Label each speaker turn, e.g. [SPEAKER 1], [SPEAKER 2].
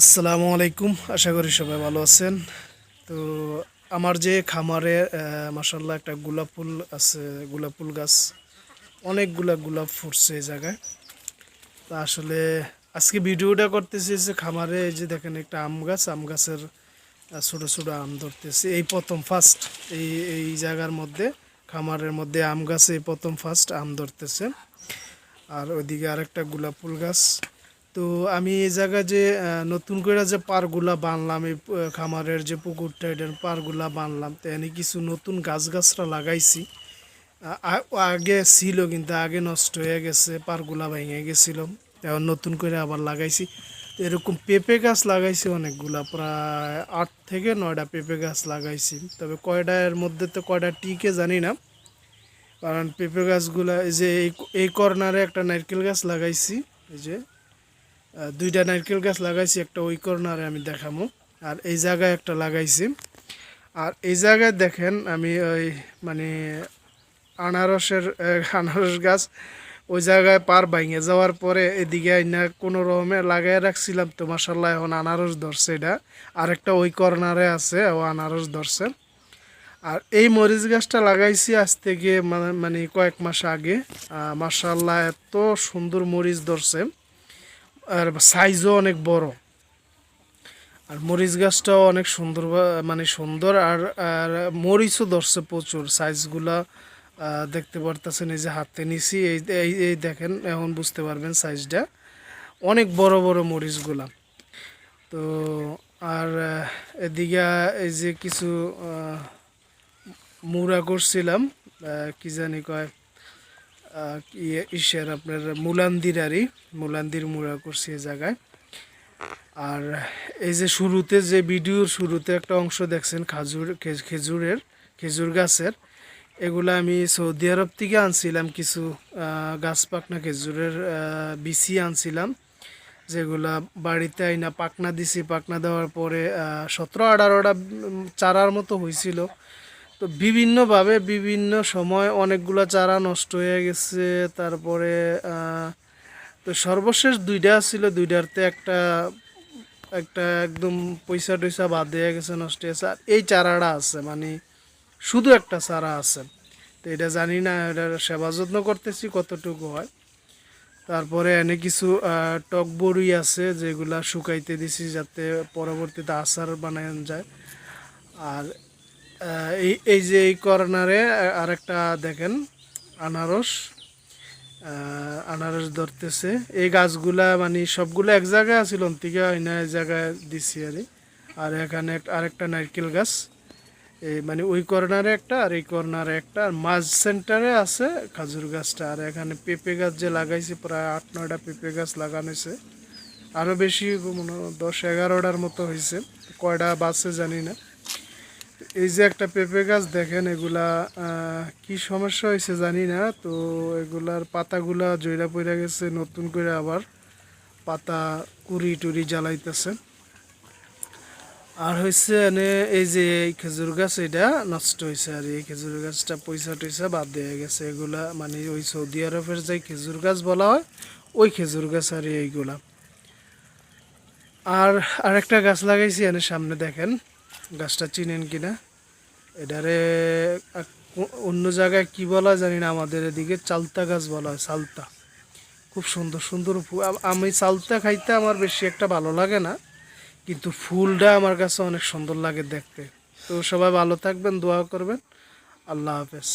[SPEAKER 1] আসসালামু আলাইকুম, আশা করি সবাই ভালো আছেন। তো আমার যে খামারে মাসাল্লাহ একটা গোলাপ ফুল আছে, গোলাপ ফুল গাছ, অনেকগুলা গোলাপ ফুটছে এই জায়গায়। তা আসলে আজকে ভিডিওটা করতেছি যে খামারে যে দেখেন একটা আম গাছ, আম গাছের ছোট ছোট আম ধরতেছি। এই প্রথম ফার্স্ট এই এই জায়গার মধ্যে, খামারের মধ্যে আম গাছে এই প্রথম ফার্স্ট আম ধরতেছে। আর ওইদিকে আরেকটা গোলাপ ফুল গাছ তো আমি এই জায়গায় যে নতুন করে যে পারগুলা বানলাম, এই খামারের যে পুকুরটা, এটার পারগুলা বানলাম, তো এনে কিছু নতুন গাছ গাছরা লাগাইছি আগে ছিল কিন্তু আগে নষ্ট হয়ে গেছে পারগুলা ভেঙে গেছিল, এখন নতুন করে আবার লাগাইছি। তো এরকম পেঁপে গাছ লাগাইছি অনেকগুলা, প্রায় আট থেকে নয়টা পেঁপে গাছ লাগাইছি। তবে কয়টার মধ্যে তো কয়টা টিকে জানি না, কারণ পেঁপে গাছগুলা, এই যে এই কর্নারে একটা নারকেল গাছ লাগাইছি, এই যে দুইটা নারকেল গাছ লাগাইছি, একটা ওই কর্নারে আমি দেখামো। আর এই জায়গায় একটা লাগাইছি। আর এই জায়গায় দেখেন আমি ওই মানে আনারসের আনারস গাছ ওই জায়গায় পার ভাঙে যাওয়ার পরে এদিকে আইনা কোনো রকমে লাগাই রাখছিলাম তো মাসাল্লাহ এখন আনারস ধরছে এটা। আরেকটা ওই কর্নারে আছে, ও আনারস ধরছে। আর এই মরিচ গাছটা লাগাইছি আজ থেকে মানে- মানে কয়েক মাস আগে। মাসাল্লাহ এত সুন্দর মরিচ ধরছে। আর সাইজও অনেক বড়। আর মরিচ গাছটাও অনেক সুন্দর মানে সুন্দর আর আর মরিচও ধরছে প্রচুর। সাইজগুলা দেখতে পারতেছেন এই যে হাতে নিছি, এই এই দেখেন, এখন বুঝতে পারবেন সাইজটা অনেক বড় বড় মরিচগুলা। তো, আর এদিকে, এই যে কিছু মুড়া করছিলাম কি জানি কয় ইসের আপনার মুলান্দির আরই, মুলান্দির মুড়া করছি এই জায়গায়। আর এই যে শুরুতে যে ভিডিওর শুরুতে একটা অংশ দেখছেন খাজুর খেজুরের, খেজুর গাছের, এগুলো আমি সৌদি আরব থেকে আনছিলাম কিছু গাছ পাকনা খেজুরের বিচি আনছিলাম, যেগুলা বাড়িতে আইনা পাকনা দিছি। পাকনা দেওয়ার পরে সতেরো আঠারোটা চারার মতো হয়েছিল তো বিভিন্নভাবে বিভিন্ন সময় অনেকগুলো চারা নষ্ট হয়ে গেছে, তারপরে তো সর্বশেষ দুইটা ছিল দুইটারতে একটা একটা একদম পয়সা টয়সা বাদ দিয়ে গেছে, নষ্ট হয়েছে আর এই চারাটা আছে মানে শুধু একটা চারা আছে। তো এটা জানি না এটার সেবা যত্ন করতেছি কতটুকু হয়। তারপরে এনে কিছু টক বড়ি আছে, যেগুলা শুকাইতে দিছি যাতে পরবর্তীতে আচার বানানো যায়। আর এই যে এই কর্নারে আরেকটা দেখেন, আনারস আনারস ধরতেছে। এই গাছগুলা মানে সবগুলো এক জায়গায় আছিল থেকে এক জায়গায় দিছি আর আর এখানে আরেকটা নারকেল গাছ। এই মানে ওই কর্নারে একটা আর এই কর্নারে একটা। আর মাঝ সেন্টারে আছে খাজুর গাছটা। আর এখানে পেঁপে গাছ যে লাগাইছে, প্রায় আট, নয়টা পেঁপে গাছ লাগানো হয়েছে। আরও বেশি, মনে হয় দশ, এগারোটার মতো হয়েছে। কয়টা বাসে জানি না। এই যে একটা পেঁপে গাছ, দেখেন এগুলা কি সমস্যা হয়েছে জানি না, তো এগুলার পাতাগুলা জয়রা পড়ে গেছে, নতুন করে আবার পাতা কুড়ি টুরি জ্বালাইতেছে। আর হয়েছে এনে এই যে এই খেজুর গাছ, এটা নষ্ট হয়েছে আর এই খেজুর গাছটা পয়সা টয়সা বাদ দেওয়া গেছে। এগুলা মানে ওই সৌদি আরবের যে খেজুর গাছ বলা হয়, ওই খেজুর গাছ আর এইগুলা। আর আরেকটা গাছ লাগাইছি, এনে সামনে দেখেন। গাছটা চিনেন কিনা? এটারে অন্য জায়গায় কি বলা জানি না, আমাদের এদিকে চালতা গাছ বলা হয়, চালতা। খুব সুন্দর সুন্দর আমি চালতা খাইতে আমার বেশি একটা ভালো লাগে না, কিন্তু ফুলটা আমার কাছে অনেক সুন্দর লাগে দেখতে। তো সবাই ভালো থাকবেন, দোয়া করবেন। আল্লাহ হাফেজ।